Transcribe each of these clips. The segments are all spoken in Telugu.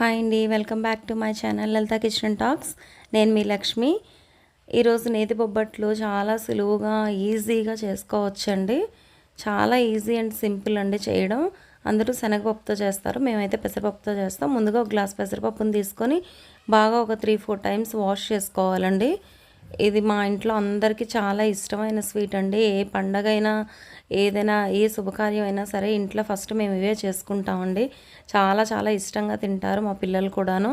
హాయ్ అండి welcome back to my channel Lalitha kitchen talks. నేను మీ లక్ష్మి. ఈరోజు నేతి బొబ్బట్లు చాలా సులువుగా ఈజీగా చేసుకోవచ్చండి. చాలా ఈజీ అండ్ సింపుల్ అండి చేయడం. అందరూ శనగపప్పుతో చేస్తారు మేమైతే పెసరపప్పుతో చేస్తాం. ముందుగా ఒక గ్లాస్ పెసరపప్పును తీసుకొని బాగా ఒక త్రీ ఫోర్ టైమ్స్ వాష్ చేసుకోవాలండి. ఇది మా ఇంట్లో అందరికీ చాలా ఇష్టమైన స్వీట్ అండి. ఏ పండగ అయినా ఏదైనా ఏ శుభకార్యం అయినా సరే ఇంట్లో ఫస్ట్ మేము ఇవే చేసుకుంటామండి. చాలా చాలా ఇష్టంగా తింటారు మా పిల్లలు కూడాను.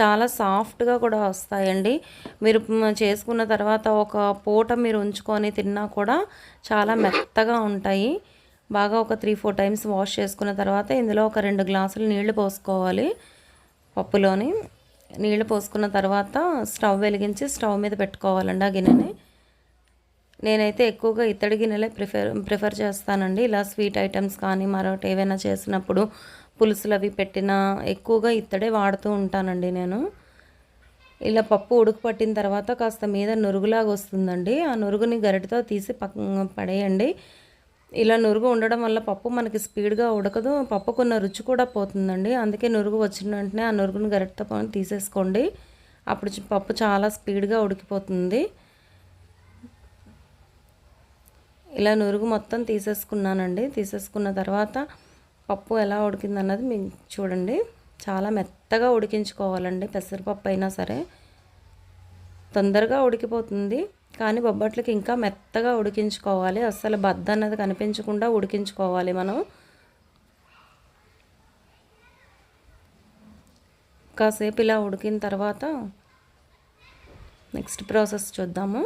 చాలా సాఫ్ట్గా కూడా వస్తాయండి. మీరు చేసుకున్న తర్వాత ఒక పూట మీరు ఉంచుకొని తిన్నా కూడా చాలా మెత్తగా ఉంటాయి. బాగా ఒక త్రీ ఫోర్ టైమ్స్ వాష్ చేసుకున్న తర్వాత ఇందులో ఒక రెండు గ్లాసులు నీళ్ళు పోసుకోవాలి పప్పులోని. నీళ్ళు పోసుకున్న తర్వాత స్టవ్ వెలిగించి స్టవ్ మీద పెట్టుకోవాలండి ఆ గిన్నెని. నేనైతే ఎక్కువగా ఇత్తడి గిన్నెలే ప్రిఫర్ ప్రిఫర్ చేస్తానండి. ఇలా స్వీట్ ఐటమ్స్ కానీ మరొకటి ఏవైనా చేసినప్పుడు పులుసులు అవి పెట్టినా ఎక్కువగా ఇత్తడే వాడుతూ ఉంటానండి నేను. ఇలా పప్పు ఉడుకు పట్టిన తర్వాత కాస్త మీద నురుగులాగా వస్తుందండి. ఆ నురుగుని గరిటతో తీసి పక్క పడేయండి. ఇలా నురుగు ఉండడం వల్ల పప్పు మనకి స్పీడ్గా ఉడకదు. పప్పుకున్న రుచి కూడా పోతుందండి. అందుకే నురుగు వచ్చిన వెంటనే ఆ నురుగును గరిటతో పని తీసేసుకోండి. అప్పుడు పప్పు చాలా స్పీడ్గా ఉడికిపోతుంది. ఇలా నురుగు మొత్తం తీసేసుకున్నానండి. తీసేసుకున్న తర్వాత పప్పు ఎలా ఉడికింది అన్నది మీకు చూడండి. చాలా మెత్తగా ఉడికించుకోవాలండి. పెసరపప్పు అయినా సరే తొందరగా ఉడికిపోతుంది. కానీ బొబ్బట్లకి ఇంకా మెత్తగా ఉడికించుకోవాలి. అస్సలు బద్ద అన్నది కనిపించకుండా ఉడికించుకోవాలి మనం. కాసేపు ఇలా ఉడికిన తర్వాత నెక్స్ట్ ప్రాసెస్ చూద్దాము.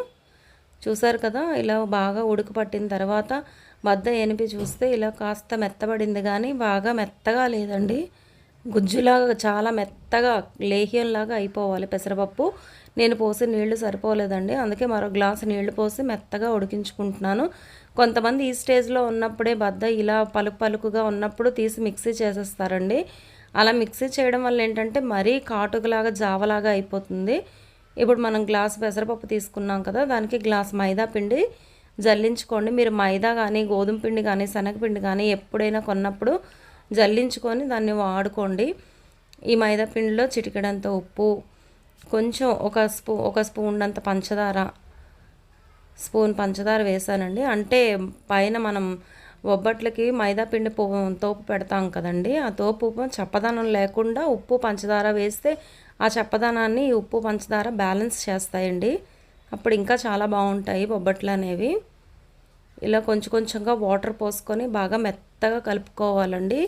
చూసారు కదా ఇలా బాగా ఉడుకు పట్టిన తర్వాత బద్ద ఎనిపి చూస్తే ఇలా కాస్త మెత్తబడింది కానీ బాగా మెత్తగా లేదండి. గుజ్జులాగా చాలా మెత్తగా లేహ్యంలాగా అయిపోవాలి పెసరపప్పు. నేను పోసి నీళ్ళు సరిపోలేదండి. అందుకే మరో గ్లాస్ నీళ్ళు పోసి మెత్తగా ఉడికించుకుంటున్నాను. కొంతమంది ఈ స్టేజ్లో ఉన్నప్పుడే బద్ద ఇలా పలుకు పలుకుగా ఉన్నప్పుడు తీసి మిక్సీ చేసేస్తారండి. అలా మిక్సీ చేయడం వల్ల ఏంటంటే మరీ కాటుకలాగా జావలాగా అయిపోతుంది. ఇప్పుడు మనం గ్లాస్ పెసరపప్పు తీసుకున్నాం కదా దానికి గ్లాస్ మైదా పిండి జల్లించుకోండి. మీరు మైదా కానీ గోధుమ పిండి కానీ శనగపిండి కానీ ఎప్పుడైనా కొన్నప్పుడు జల్లించుకొని దాన్ని వాడుకోండి. ఈ మైదా పిండిలో చిటికెడంత ఉప్పు కొంచెం ఒక స్పూ ఒక స్పూన్ అంత పంచదార స్పూన్ పంచదార వేసానండి. అంటే పైన మనం బొబ్బట్లకి మైదాపిండి పో తోపు పెడతాం కదండి. ఆ తోపు చప్పదనం లేకుండా ఉప్పు పంచదార వేస్తే ఆ చప్పదనాన్ని ఉప్పు పంచదార బ్యాలెన్స్ చేస్తాయండి. అప్పుడు ఇంకా చాలా బాగుంటాయి బొబ్బట్లు అనేవి. ఇలా కొంచెం కొంచెంగా వాటర్ పోసుకొని బాగా మెత్తగా కలుపుకోవాలండి.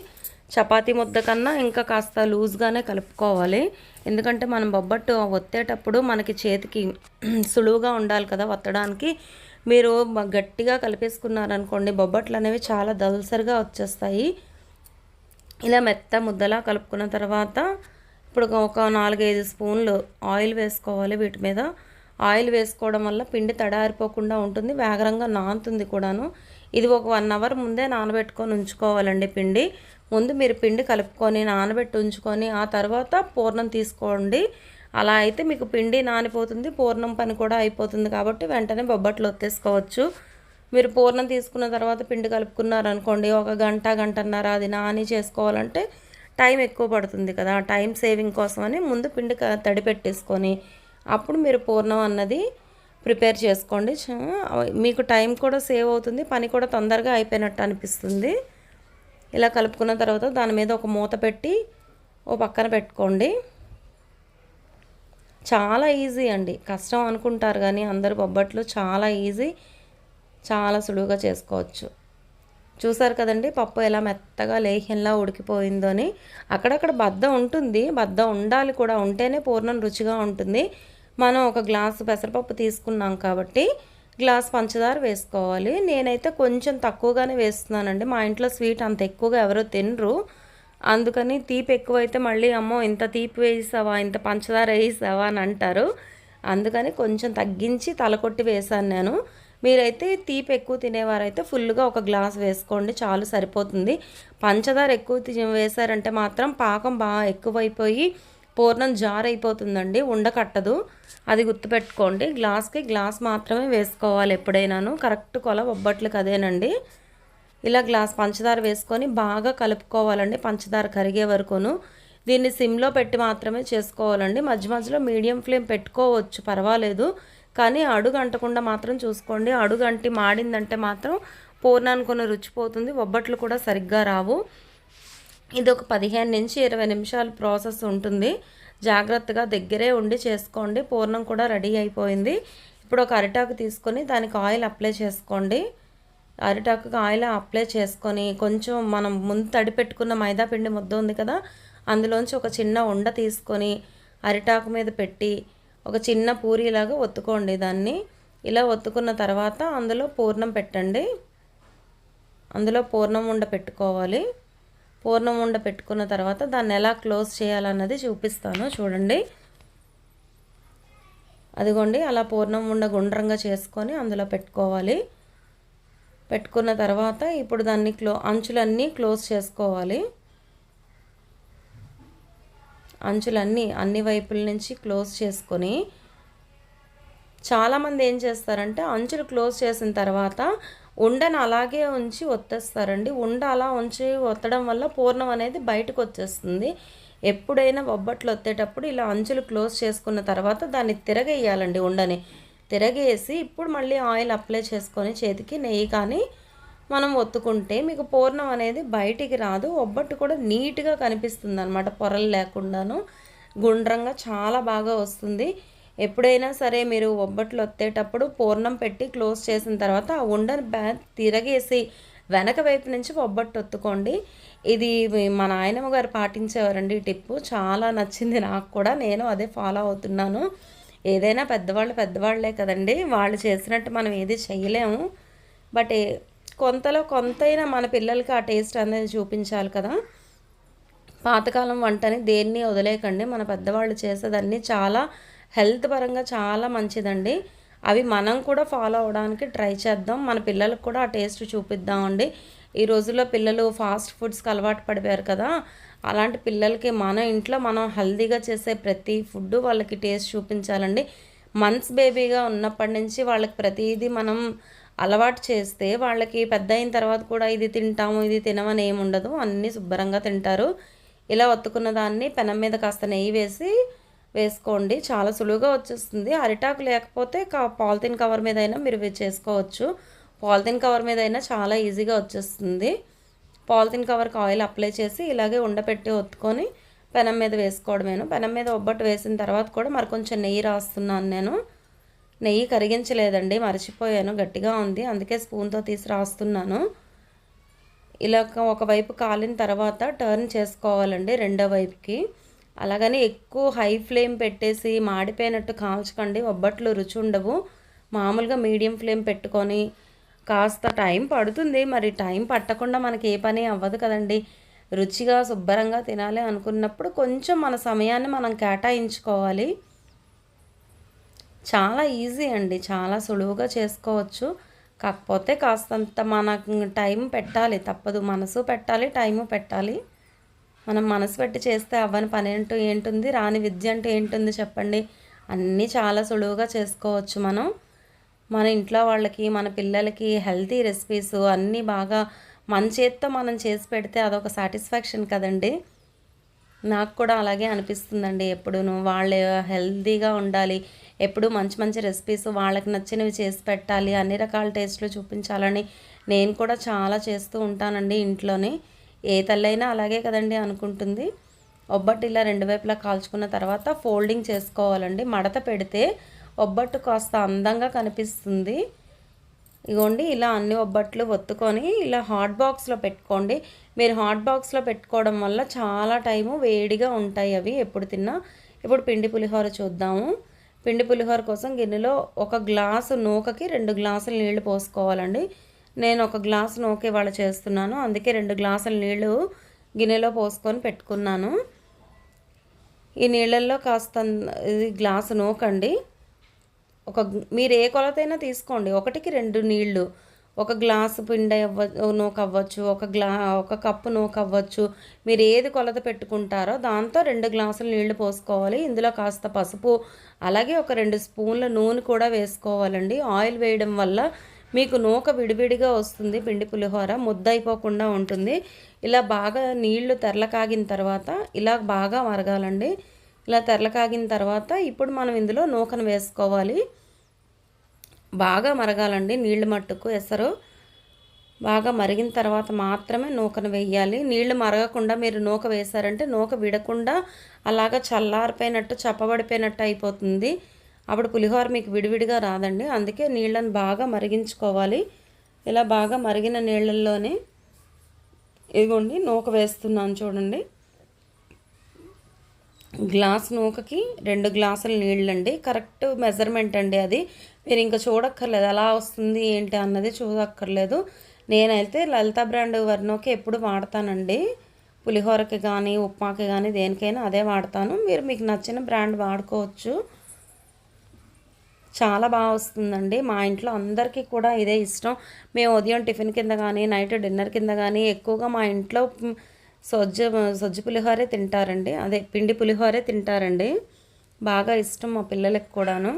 చపాతీ ముద్ద కన్నా ఇంకా కాస్త లూజ్గానే కలుపుకోవాలి. ఎందుకంటే మనం బొబ్బట్టు ఒత్తేటప్పుడు మనకి చేతికి సులువుగా ఉండాలి కదా ఒత్తడానికి. మీరు గట్టిగా కలిపేసుకున్నారనుకోండి బొబ్బట్లు అనేవి చాలా దల్సరిగా వచ్చేస్తాయి. ఇలా మెత్త ముద్దలా కలుపుకున్న తర్వాత ఇప్పుడు ఒక నాలుగైదు స్పూన్లు ఆయిల్ వేసుకోవాలి వీటి మీద. ఆయిల్ వేసుకోవడం వల్ల పిండి తడారిపోకుండా ఉంటుంది వేగరంగా నానుతుంది కూడాను. ఇది ఒక వన్ అవర్ ముందే నానబెట్టుకొని ఉంచుకోవాలండి పిండి. ముందు మీరు పిండి కలుపుకొని నానబెట్టి ఉంచుకొని ఆ తర్వాత పూర్ణం తీసుకోండి. అలా అయితే మీకు పిండి నానిపోతుంది పూర్ణం పని కూడా అయిపోతుంది కాబట్టి వెంటనే బొబ్బట్లు ఒత్తేసుకోవచ్చు. మీరు పూర్ణం తీసుకున్న తర్వాత పిండి కలుపుకున్నారనుకోండి ఒక గంట గంటన్నర అది నాని చేసుకోవాలంటే టైం ఎక్కువ పడుతుంది కదా. టైం సేవింగ్ కోసమని ముందు పిండి క- తడి పెట్టేసుకొని అప్పుడు మీరు పూర్ణం అన్నది ప్రిపేర్ చేసుకోండి. మీకు టైం కూడా సేవ్ అవుతుంది పని కూడా తొందరగా అయిపోయినట్టు అనిపిస్తుంది. ఇలా కలుపుకున్న తర్వాత దాని మీద ఒక మూత పెట్టి ఓ పక్కన పెట్టుకోండి. చాలా ఈజీ అండి. కష్టం అనుకుంటారు కానీ అందరు బొబ్బట్లు చాలా ఈజీ చాలా సులువుగా చేసుకోవచ్చు. చూసారు కదండి పప్పు ఎలా మెత్తగా లేహ్యంలా ఉడికిపోయిందో అని. అక్కడక్కడ బద్ద ఉంటుంది బద్ద ఉండాలి కూడా. ఉంటేనే పూర్ణం రుచిగా ఉంటుంది. మనం ఒక గ్లాసు పెసరపప్పు తీసుకున్నాం కాబట్టి గ్లాస్ పంచదార వేసుకోవాలి. నేనైతే కొంచెం తక్కువగానే వేస్తున్నానండి. మా ఇంట్లో స్వీట్ అంత ఎక్కువగా ఎవరో తినరు. అందుకని తీపి ఎక్కువైతే మళ్ళీ అమ్మో ఇంత తీపి వేసావా ఇంత పంచదార వేసావా అని అంటారు. అందుకని కొంచెం తగ్గించి తలకొట్టి వేసాను నేను. మీరైతే తీపి ఎక్కువ తినేవారైతే ఫుల్గా ఒక గ్లాస్ వేసుకోండి చాలు సరిపోతుంది. పంచదార ఎక్కువ తి- వేశారంటే మాత్రం పాకం బాగా ఎక్కువైపోయి పూర్ణం జార్ అయిపోతుందండి ఉండకట్టదు. అది గుర్తుపెట్టుకోండి గ్లాస్కి గ్లాస్ మాత్రమే వేసుకోవాలి ఎప్పుడైనాను. కరెక్ట్ కొల బొబ్బట్లకి అదేనండి. ఇలా గ్లాస్ పంచదార వేసుకొని బాగా కలుపుకోవాలండి పంచదార కరిగే వరకును. దీన్ని సిమ్లో పెట్టి మాత్రమే చేసుకోవాలండి. మధ్య మధ్యలో మీడియం ఫ్లేమ్ పెట్టుకోవచ్చు పర్వాలేదు. కానీ అడుగు అంటకుండా మాత్రం చూసుకోండి. అడుగు అంటి మాడిందంటే మాత్రం పూర్ణానుకున్న రుచిపోతుంది ఒబ్బట్లు కూడా సరిగ్గా రావు. ఇది ఒక పదిహేను నుంచి ఇరవై నిమిషాల ప్రాసెస్ ఉంటుంది. జాగ్రత్తగా దగ్గరే ఉండి చేసుకోండి. పూర్ణం కూడా రెడీ అయిపోయింది. ఇప్పుడు ఒక అరిటాకు తీసుకొని దానికి ఆయిల్ అప్లై చేసుకోండి. అరిటాకుకి ఆయిల్ అప్లై చేసుకొని కొంచెం మనం ముందు తడి పెట్టుకున్న మైదా పిండి ముద్ద ఉంది కదా అందులోంచి ఒక చిన్న ఉండ తీసుకొని అరిటాకు మీద పెట్టి ఒక చిన్న పూరీలాగా ఒత్తుకోండి దాన్ని. ఇలా ఒత్తుకున్న తర్వాత అందులో పూర్ణం పెట్టండి. అందులో పూర్ణం ఉండ పెట్టుకోవాలి. పూర్ణం ఉండ పెట్టుకున్న తర్వాత దాన్ని ఎలా క్లోజ్ చేయాలన్నది చూపిస్తాను. చూడండి. అదిగోండి అలా పూర్ణం ఉండ గుండ్రంగా చేసుకొని అందులో పెట్టుకోవాలి. పెట్టుకున్న తర్వాత ఇప్పుడు దాన్ని క్లో అంచులన్నీ క్లోజ్ చేసుకోవాలి. అంచులన్నీ అన్ని వైపుల నుంచి క్లోజ్ చేసుకొని చాలామంది ఏం చేస్తారంటే అంచులు క్లోజ్ చేసిన తర్వాత ఉండను అలాగే ఉంచి ఒత్తేస్తారండి. ఉండ అలా ఉంచి ఒత్తడం వల్ల పూర్ణం అనేది బయటకు వచ్చేస్తుంది. ఎప్పుడైనా బొబ్బట్లు ఒత్తేటప్పుడు ఇలా అంచులు క్లోజ్ చేసుకున్న తర్వాత దాన్ని తిరగేయాలండి ఉండని. తిరగేసి ఇప్పుడు మళ్ళీ ఆయిల్ అప్లై చేసుకొని చేతికి నెయ్యి కానీ మనం ఒత్తుకుంటే మీకు పూర్ణం అనేది బయటికి రాదు. ఒబ్బట్టు కూడా నీట్గా కనిపిస్తుంది అనమాట పొరలు లేకుండాను. గుండ్రంగా చాలా బాగా వస్తుంది. ఎప్పుడైనా సరే మీరు ఒబ్బట్లు ఒత్తేటప్పుడు పూర్ణం పెట్టి క్లోజ్ చేసిన తర్వాత ఆ ఉండని బ్యా తిరగేసి వెనక వైపు నుంచి ఒబ్బట్టు ఒత్తుకోండి. ఇది మా నాయనమ్మ గారు పాటించేవారండి టిప్పు. చాలా నచ్చింది నాకు కూడా. నేను అదే ఫాలో అవుతున్నాను. ఏదైనా పెద్దవాళ్ళు పెద్దవాళ్ళే కదండి. వాళ్ళు చేసినట్టు మనం ఏది చేయలేము. బట్ కొంతలో కొంతైనా మన పిల్లలకి ఆ టేస్ట్ అనేది చూపించాలి కదా. పాతకాలం వంటని దేన్ని వదిలేకండి. మన పెద్దవాళ్ళు చేసేదాన్ని చాలా హెల్త్ పరంగా చాలా మంచిదండి. అవి మనం కూడా ఫాలో అవడానికి ట్రై చేద్దాం. మన పిల్లలకు కూడా ఆ టేస్ట్ చూపిద్దామండి. ఈ రోజుల్లో పిల్లలు ఫాస్ట్ ఫుడ్స్కి అలవాటు పడిపోయారు కదా. అలాంటి పిల్లలకి మన ఇంట్లో మనం హెల్దీగా చేసే ప్రతి ఫుడ్ వాళ్ళకి టేస్ట్ చూపించాలండి. మంత్స్ బేబీగా ఉన్నప్పటి నుంచి వాళ్ళకి ప్రతిదీ మనం అలవాటు చేస్తే వాళ్ళకి పెద్ద అయిన తర్వాత కూడా ఇది తింటాము ఇది తినమని ఏమి ఉండదు అన్నీ శుభ్రంగా తింటారు. ఇలా ఒత్తుకున్న దాన్ని పెనం మీద కాస్త నెయ్యి వేసి వేసుకోండి. చాలా సులువుగా వచ్చేస్తుంది. అరిటాకు లేకపోతే పాలిథిన్ కవర్ మీద అయినా మీరు చేసుకోవచ్చు. పాలిథిన్ కవర్ మీద అయినా చాలా ఈజీగా వచ్చేస్తుంది. పాలిథిన్ కవర్కి ఆయిల్ అప్లై చేసి ఇలాగే ఉండపెట్టి ఒత్తుకొని పెనం మీద వేసుకోవడమేను. పెనం మీద ఒబ్బట్టు వేసిన తర్వాత కూడా మరి కొంచెం నెయ్యి రాస్తున్నాను నేను. నెయ్యి కరిగించలేదండి. మర్చిపోయాను. గట్టిగా ఉంది. అందుకే స్పూన్తో తీసి రాస్తున్నాను. ఇలా ఒకవైపు కాలిన తర్వాత టర్న్ చేసుకోవాలండి రెండో వైపుకి. అలాగని ఎక్కువ హై ఫ్లేమ్ పెట్టేసి మాడిపోయినట్టు కాల్చకండి ఒబ్బట్లు రుచి ఉండవు. మామూలుగా మీడియం ఫ్లేమ్ పెట్టుకొని కాస్త టైం పడుతుంది. మరి టైం పట్టకుండా మనకి ఏ పని అవ్వదు కదండి. రుచిగా శుభ్రంగా తినాలి అనుకున్నప్పుడు కొంచెం మన సమయాన్ని మనం కేటాయించుకోవాలి. చాలా ఈజీ అండి. చాలా సులువుగా చేసుకోవచ్చు. కాకపోతే కాస్తంత మనకు టైం పెట్టాలి. తప్పదు. మనసు పెట్టాలి టైము పెట్టాలి. మనం మనసు పెట్టి చేస్తే అవ్వని పని అంటూ ఏంటుంది రాని విద్య అంటే ఏంటుంది చెప్పండి. అన్నీ చాలా సులువుగా చేసుకోవచ్చు మనం. మన ఇంట్లో వాళ్ళకి మన పిల్లలకి హెల్తీ రెసిపీస్ అన్నీ బాగా మన చేత్తో మనం చేసి పెడితే అదొక సాటిస్ఫాక్షన్ కదండి. నాకు కూడా అలాగే అనిపిస్తుందండి ఎప్పుడూ వాళ్ళు హెల్తీగా ఉండాలి. ఎప్పుడు మంచి మంచి రెసిపీస్ వాళ్ళకి నచ్చినవి చేసి పెట్టాలి. అన్ని రకాల టేస్ట్లు చూపించాలని నేను కూడా చాలా చేస్తూ ఉంటానండి ఇంట్లోని. ఏ తల్లైనా అలాగే కదండి అనుకుంటుంది. ఒబ్బట్టు ఇలా రెండు వైపులా కాల్చుకున్న తర్వాత ఫోల్డింగ్ చేసుకోవాలండి. మడత పెడితే ఒబ్బట్టు కాస్త అందంగా కనిపిస్తుంది. ఇగోండి ఇలా అన్ని ఒబ్బట్లు ఒత్తుకొని ఇలా హాట్ బాక్స్లో పెట్టుకోండి. మీరు హాట్ బాక్స్లో పెట్టుకోవడం వల్ల చాలా టైము వేడిగా ఉంటాయి అవి ఎప్పుడు తిన్నా. ఇప్పుడు పిండి పులిహోర చూద్దాము. పిండి పులిహోర కోసం గిన్నెలో ఒక గ్లాసు నూకకి రెండు గ్లాసులు నీళ్ళు పోసుకోవాలండి. నేను ఒక గ్లాసు నూకే వాళ్ళు చేస్తున్నాను. అందుకే రెండు గ్లాసుల నీళ్ళు గిన్నెలో పోసుకొని పెట్టుకున్నాను. ఈ నీళ్ళల్లో కాస్త ఇది గ్లాసు నూకండి. ఒక మీరు ఏ కొలతైనా తీసుకోండి. ఒకటికి రెండు నీళ్ళు ఒక గ్లాసు పిండి అవ్వ నూక అవ్వచ్చు ఒక గ్లా ఒక కప్పు నూక అవ్వచ్చు మీరు ఏది కొలత పెట్టుకుంటారో దాంతో రెండు గ్లాసులు నీళ్ళు పోసుకోవాలి. ఇందులో కాస్త పసుపు అలాగే ఒక రెండు స్పూన్ల నూనె కూడా వేసుకోవాలండి. ఆయిల్ వేయడం వల్ల మీకు నూక విడివిడిగా వస్తుంది పిండి పులిహోర ముద్ద అయిపోకుండా ఉంటుంది. ఇలా బాగా నీళ్ళు తెరల కాగిన తర్వాత ఇలా బాగా మరగాలండి. ఇలా తెరల కాగిన తర్వాత ఇప్పుడు మనం ఇందులో నూకను వేసుకోవాలి. బాగా మరగాలండి నీళ్ళు మట్టుకు ఎసరు. బాగా మరిగిన తర్వాత మాత్రమే నూకను వేయాలి. నీళ్ళు మరగకుండా మీరు నూక వేశారంటే నూక విడకుండా అలాగా చల్లారిపోయినట్టు చప్పబడిపోయినట్టు అయిపోతుంది. అప్పుడు పులిహోర మీకు విడివిడిగా రాదండి. అందుకే నీళ్ళని బాగా మరిగించుకోవాలి. ఇలా బాగా మరిగిన నీళ్ళల్లోనే ఇదిగోండి నూక వేస్తున్నాను చూడండి. గ్లాస్ నూకకి రెండు గ్లాసుల నీళ్ళండి. కరెక్ట్ మెజర్మెంట్ అండి అది. మీరు ఇంకా చూడక్కర్లేదు ఎలా వస్తుంది ఏంటి అన్నది చూడక్కర్లేదు. నేనైతే లలిత బ్రాండ్ వర్ణోకి ఎప్పుడు వాడతానండి. పులిహోరకి కానీ ఉప్మాకి కానీ దేనికైనా అదే వాడతాను. మీరు మీకు నచ్చిన బ్రాండ్ వాడుకోవచ్చు. చాలా బాగా వస్తుందండి. మా ఇంట్లో అందరికీ కూడా ఇదే ఇష్టం. మేము ఉదయం టిఫిన్ కింద కానీ నైట్ డిన్నర్ కింద కానీ ఎక్కువగా మా ఇంట్లో సొజ్జ సజ్జ పులిహోరే తింటారండి. అదే పిండి పులిహోరే తింటారండి. బాగా ఇష్టం మా పిల్లలకి కూడాను.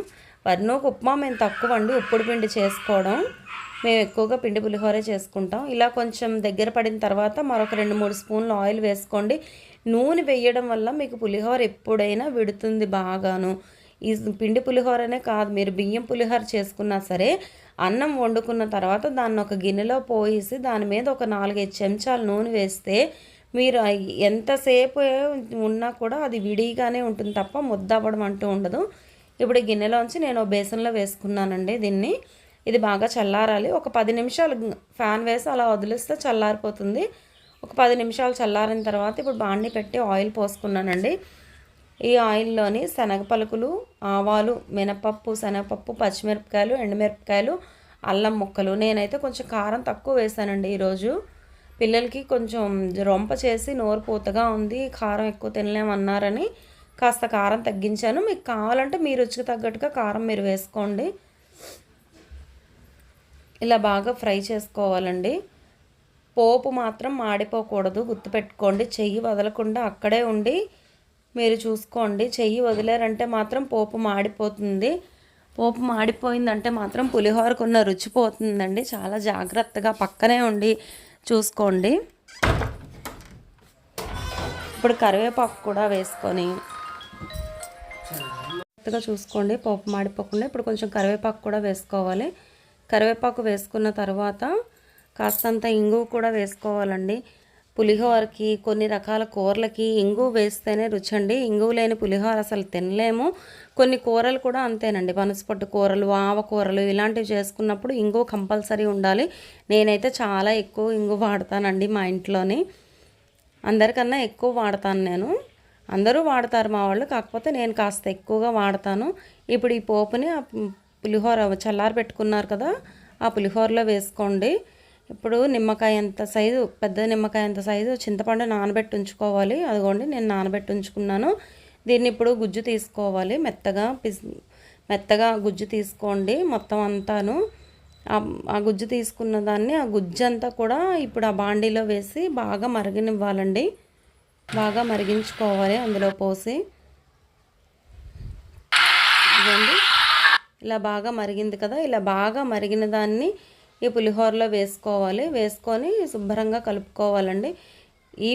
వర్ణోకు ఉప్మా మేము తక్కువ అండి ఉప్పుడు పిండి చేసుకోవడం. మేము ఎక్కువగా పిండి పులిహోరే చేసుకుంటాం. ఇలా కొంచెం దగ్గర పడిన తర్వాత మరొక రెండు మూడు స్పూన్లు ఆయిల్ వేసుకోండి. నూనె వేయడం వల్ల మీకు పులిహోర ఎప్పుడైనా విడుతుంది బాగాను. ఈ పిండి పులిహోరనే కాదు మీరు బియ్యం పులిహోర చేసుకున్నా సరే అన్నం వండుకున్న తర్వాత దాన్ని ఒక గిన్నెలో పోయేసి దాని మీద ఒక నాలుగైదు చెంచాలు నూనె వేస్తే మీరు ఎంతసేపు ఉన్నా కూడా అది విడిగానే ఉంటుంది తప్ప ముద్ద అవ్వడం అంటూ ఉండదు. ఇప్పుడు గిన్నెలోంచి నేను బేసన్లో వేసుకున్నానండి దీన్ని. ఇది బాగా చల్లారాలి. ఒక పది నిమిషాలు ఫ్యాన్ వేసి అలా వదిలిస్తే చల్లారిపోతుంది. ఒక పది నిమిషాలు చల్లారిన తర్వాత ఇప్పుడు బాండి పెట్టి ఆయిల్ పోసుకున్నానండి. ఈ ఆయిల్లోని శనగ పలుకులు ఆవాలు మినపప్పు శనగపప్పు పచ్చిమిరపకాయలు ఎండుమిరపకాయలు అల్లం ముక్కలు. నేనైతే కొంచెం కారం తక్కువ వేసానండి ఈరోజు. పిల్లలకి కొంచెం రొంప చేసి నోరు పూతగా ఉంది కారం ఎక్కువ తినలేమన్నారని కాస్త కారం తగ్గించాను. మీకు కావాలంటే మీ రుచికి తగ్గట్టుగా కారం మీరు వేసుకోండి. ఇలా బాగా ఫ్రై చేసుకోవాలండి. పోపు మాత్రం మాడిపోకూడదు గుర్తుపెట్టుకోండి. చెయ్యి వదలకుండా అక్కడే ఉండి మీరు చూసుకోండి. చెయ్యి వదిలేరంటే మాత్రం పోపు మాడిపోతుంది. పోపు మాడిపోయిందంటే మాత్రం పులిహోరకున్న రుచి పోతుందండి. చాలా జాగ్రత్తగా పక్కనే ఉండి చూసుకోండి. ఇప్పుడు కరివేపాకు కూడా వేసుకొని జాగ్రత్తగా చూసుకోండి. పోపు మాడిపోకుండా ఇప్పుడు కొంచెం కరివేపాకు కూడా వేసుకోవాలి. కరివేపాకు వేసుకున్న తర్వాత కాస్తంత ఇంగు కూడా వేసుకోవాలండి. పులిహోరకి కొన్ని రకాల కూరలకి ఇంగు వేస్తేనే రుచండి. ఇంగు లేని పులిహోర అసలు తినలేము. కొన్ని కూరలు కూడా అంతేనండి. పనసపట్టు కూరలు ఆవ కూరలు ఇలాంటివి చేసుకున్నప్పుడు ఇంగు కంపల్సరీ ఉండాలి. నేనైతే చాలా ఎక్కువ ఇంగు వాడతానండి మా ఇంట్లోని. అందరికన్నా ఎక్కువ వాడతాను నేను. అందరూ వాడతారు మా వాళ్ళు. కాకపోతే నేను కాస్త ఎక్కువగా వాడతాను. ఇప్పుడు ఈ పోపుని పులిహోర చల్లారి పెట్టుకున్నారు కదా ఆ పులిహోరలో వేసుకోండి. ఇప్పుడు నిమ్మకాయ ఎంత సైజు పెద్ద నిమ్మకాయ ఎంత సైజు చింతపండు నానబెట్టి ఉంచుకోవాలి. అదిగోండి నేను నానబెట్టి ఉంచుకున్నాను. దీన్ని ఇప్పుడు గుజ్జు తీసుకోవాలి. మెత్తగా పిస్ మెత్తగా గుజ్జు తీసుకోండి మొత్తం అంతాను. ఆ గుజ్జు తీసుకున్న దాన్ని ఆ గుజ్జు అంతా కూడా ఇప్పుడు ఆ బాండీలో వేసి బాగా మరిగినివ్వాలండి. బాగా మరిగించుకోవాలి అందులో పోసి. ఇదండి ఇలా బాగా మరిగింది కదా ఇలా బాగా మరిగిన దాన్ని ఈ పులిహోరలో వేసుకోవాలి. వేసుకొని శుభ్రంగా కలుపుకోవాలండి. ఈ